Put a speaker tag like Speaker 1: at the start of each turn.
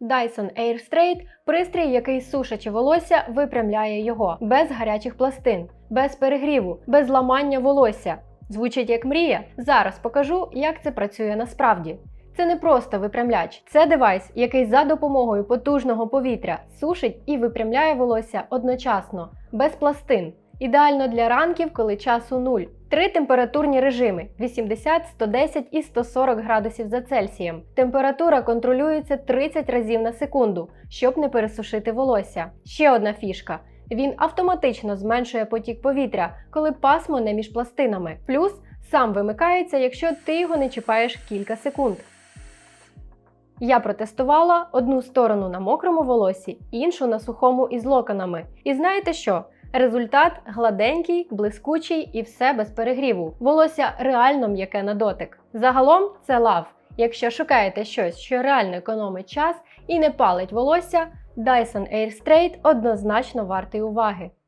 Speaker 1: Dyson Air Straight – пристрій, який сушачи волосся випрямляє його без гарячих пластин, без перегріву, без ламання волосся. Звучить як мрія. Зараз покажу, як це працює насправді. Це не просто випрямляч, це девайс, який за допомогою потужного повітря сушить і випрямляє волосся одночасно, без пластин. Ідеально для ранків, коли часу нуль. Три температурні режими: 80, 110 і 140 градусів за Цельсієм. Температура контролюється 30 разів на секунду, щоб не пересушити волосся. Ще одна фішка. Він автоматично зменшує потік повітря, коли пасмо не між пластинами. Плюс сам вимикається, якщо ти його не чіпаєш кілька секунд. Я протестувала одну сторону на мокрому волосі, іншу на сухому із локонами. І знаєте що? Результат гладенький, блискучий і все без перегріву. Волосся реально м'яке на дотик. Загалом це лав. Якщо шукаєте щось, що реально економить час і не палить волосся, Dyson Air Straight однозначно вартий уваги.